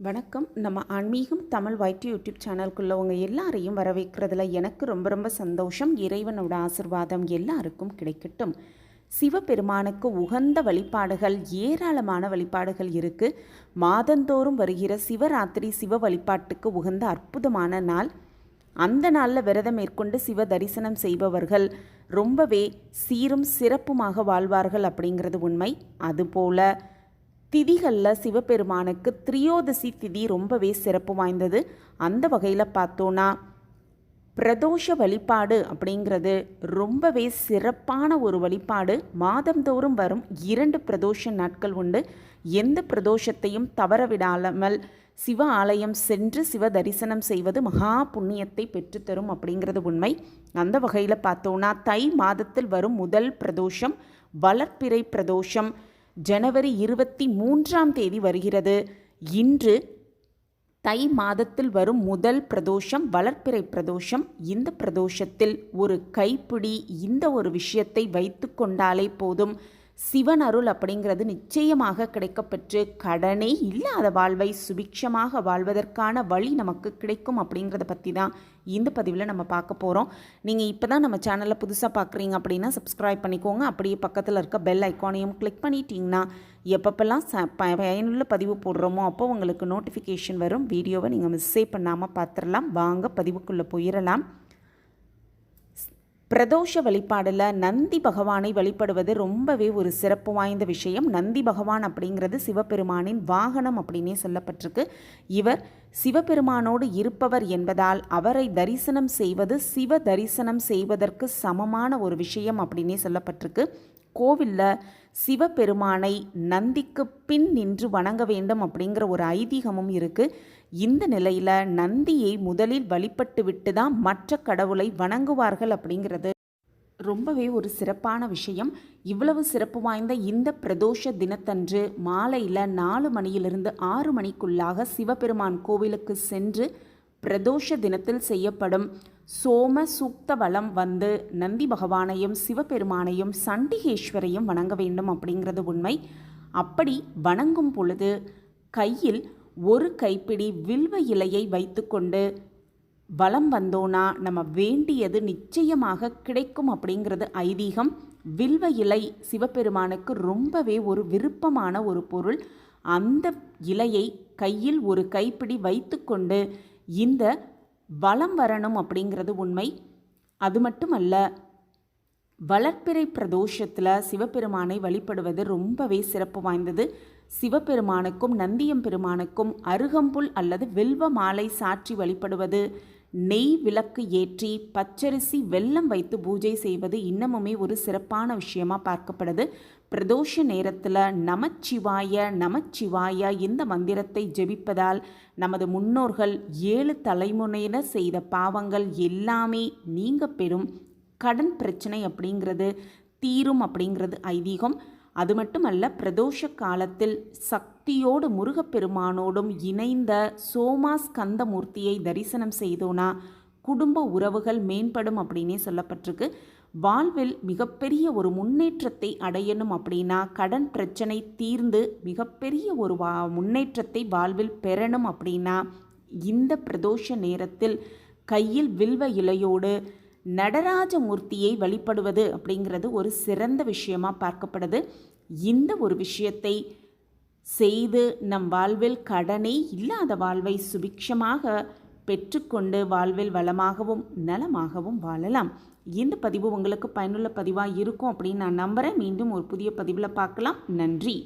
வணக்கம். நம்ம ஆன்மீகம் தமிழ் வைட் யூடியூப் சேனலுக்குள்ள உங்க எல்லாரையும் வரவேற்கிறதுல எனக்கு ரொம்ப ரொம்ப சந்தோஷம். இறைவனோட ஆசிர்வாதம் எல்லாருக்கும் கிடைக்கட்டும். சிவபெருமானுக்கு உகந்த வழிபாடுகள் ஏராளமான வழிபாடுகள் இருக்குது மாதந்தோறும் வருகிற சிவராத்திரி சிவ வழிபாட்டுக்கு உகந்த அற்புதமான நாள். அந்த நாளில் விரதம் மேற்கொண்டு சிவ தரிசனம் செய்பவர்கள் ரொம்பவே சீரும் சிறப்புமாக வாழ்வார்கள் அப்படிங்கிறது உண்மை. அதுபோல திதிகளில் சிவபெருமானுக்கு திரியோதசி திதி ரொம்பவே சிறப்பு வாய்ந்தது. அந்த வகையில் பார்த்தோன்னா பிரதோஷ வழிபாடு அப்படிங்கிறது ரொம்பவே சிறப்பான ஒரு வழிபாடு. மாதந்தோறும் வரும் இரண்டு பிரதோஷ நாட்கள் உண்டு. எந்த பிரதோஷத்தையும் தவற விடாமல் சிவ ஆலயம் சென்று சிவ தரிசனம் செய்வது மகா புண்ணியத்தை பெற்றுத்தரும் அப்படிங்கிறது உண்மை. அந்த வகையில் பார்த்தோன்னா தை மாதத்தில் வரும் முதல் பிரதோஷம் வளர்ப்பிறை பிரதோஷம் ஜனவரி இருபத்தி மூன்றாம் தேதி வருகிறது. இன்று தை மாதத்தில் வரும் முதல் பிரதோஷம் வளர்ப்பிறை பிரதோஷம். இந்த பிரதோஷத்தில் ஒரு கைப்பிடி இந்த ஒரு விஷயத்தை வைத்து கொண்டாலே போதும். சிவன் அருள் அப்படிங்கிறது நிச்சயமாக கிடைக்கப்பெற்று கடனே இல்லாத வாழ்வை சுபிக்ஷமாக வாழ்வதற்கான வழி நமக்கு கிடைக்கும் அப்படிங்கிறத பற்றி தான் இந்த பதிவில் நம்ம பார்க்க போகிறோம் நீங்கள் இப்போ தான் நம்ம சேனலில் புதுசாக பார்க்குறீங்க அப்படின்னா சப்ஸ்கிரைப் பண்ணிக்கோங்க. அப்படியே பக்கத்தில் இருக்க பெல் ஐக்கானையும் கிளிக் பண்ணிட்டீங்கன்னா எப்பப்பெல்லாம் ச பயனுள்ள பதிவு போடுறோமோ அப்போ உங்களுக்கு நோட்டிஃபிகேஷன் வரும். வீடியோவை நீங்கள் மிஸ்ஸே பண்ணாமல் பார்த்துடலாம் வாங்க பதிவுக்குள்ளே போயிடலாம் பிரதோஷ வழிபாடில் நந்தி பகவானை வழிபடுவது ரொம்பவே ஒரு சிறப்பு வாய்ந்த விஷயம். நந்தி பகவான் அப்படிங்கிறது சிவபெருமானின் வாகனம் அப்படின்னே சொல்லப்பட்டிருக்கு. இவர் சிவபெருமானோடு இருப்பவர் என்பதால் அவரை தரிசனம் செய்வது சிவ தரிசனம் செய்வதற்கு சமமான ஒரு விஷயம் அப்படின்னே சொல்லப்பட்டிருக்கு. கோவிலில் சிவபெருமானை நந்திக்கு பின் நின்று வணங்க வேண்டும் அப்படிங்கிற ஒரு ஐதீகமும் இருக்குது இந்த நிலையில் நந்தியை முதலில் வழிபட்டு விட்டு தான் மற்ற கடவுளை வணங்குவார்கள் அப்படிங்கிறது ரொம்பவே ஒரு சிறப்பான விஷயம். இவ்வளவு சிறப்பு வாய்ந்த இந்த பிரதோஷ தினத்தன்று மாலையில் நாலு மணியிலிருந்து ஆறு மணிக்குள்ளாக சிவபெருமான் கோவிலுக்கு சென்று பிரதோஷ தினத்தில் செய்யப்படும் சோம சூக்த வளம் வந்து நந்தி பகவானையும் சிவபெருமானையும் சண்டிகேஸ்வரையும் வணங்க வேண்டும் அப்படிங்கிறது உண்மை. அப்படி வணங்கும் பொழுது கையில் ஒரு கைப்பிடி வில்வ இலையை வைத்துக்கொண்டு வலம் வந்தோன்னா நம்ம வேண்டியது நிச்சயமாக கிடைக்கும் அப்படிங்கிறது ஐதீகம். வில்வ இலை சிவபெருமானுக்கு ரொம்பவே ஒரு விருப்பமான ஒரு பொருள். அந்த இலையை கையில் ஒரு கைப்பிடி வைத்துக்கொண்டு இந்த வளம் வரணும் அப்படிங்கிறது உண்மை. அது மட்டுமல்ல வளர்ப்பிறை பிரதோஷத்தில் சிவபெருமானை வழிபடுவது ரொம்பவே சிறப்பு வாய்ந்தது. சிவபெருமானுக்கும் நந்தியம் பெருமானுக்கும் அருகம்புல் அல்லது வில்வ மாலை சாற்றி வழிபடுவது நெய் விளக்கு ஏற்றி பச்சரிசி வெல்லம் வைத்து பூஜை செய்வது இன்னமுமே ஒரு சிறப்பான விஷயமா பார்க்கப்படுது. பிரதோஷ நேரத்தில் நமச்சிவாய நமச்சிவாய இந்த மந்திரத்தை ஜெபிப்பதால் நமது முன்னோர்கள் ஏழு தலைமுறையினர் செய்த பாவங்கள் எல்லாமே நீங்க பெறும். கடன் பிரச்சனை அப்படிங்கிறது தீரும் அப்படிங்கிறது ஐதீகம். அது மட்டுமல்ல பிரதோஷ காலத்தில் சக்தியோடு முருகப்பெருமானோடும் இணைந்த சோமாஸ்கந்தமூர்த்தியை தரிசனம் செய்தோனா குடும்ப உறவுகள் மேம்படும் அப்படின்னே சொல்லப்பட்டிருக்கு. வாழ்வில் மிகப்பெரிய ஒரு முன்னேற்றத்தை அடையணும் அப்படின்னா கடன் பிரச்சனை தீர்ந்து மிகப்பெரிய ஒரு வா முன்னேற்றத்தை வாழ்வில் பெறணும் அப்படின்னா இந்த பிரதோஷ நேரத்தில் கையில் வில்வ இலையோடு நடராஜமூர்த்தியை வழிபடுவது அப்படிங்கிறது ஒரு சிறந்த விஷயமா பார்க்கப்படுது. இந்த ஒரு விஷயத்தை செய்து நம் வாழ்வில் கடனே இல்லாத வாழ்வை சுபிக்ஷமாக பெற்றுக்கொண்டு வாழ்வில் வளமாகவும் நலமாகவும் வாழலாம். இந்த பதிவு உங்களுக்கு பயனுள்ள பதிவாக இருக்கும் அப்படின்னு நான் நம்புகிறேன் மீண்டும் ஒரு புதிய பதிவில் பார்க்கலாம். நன்றி.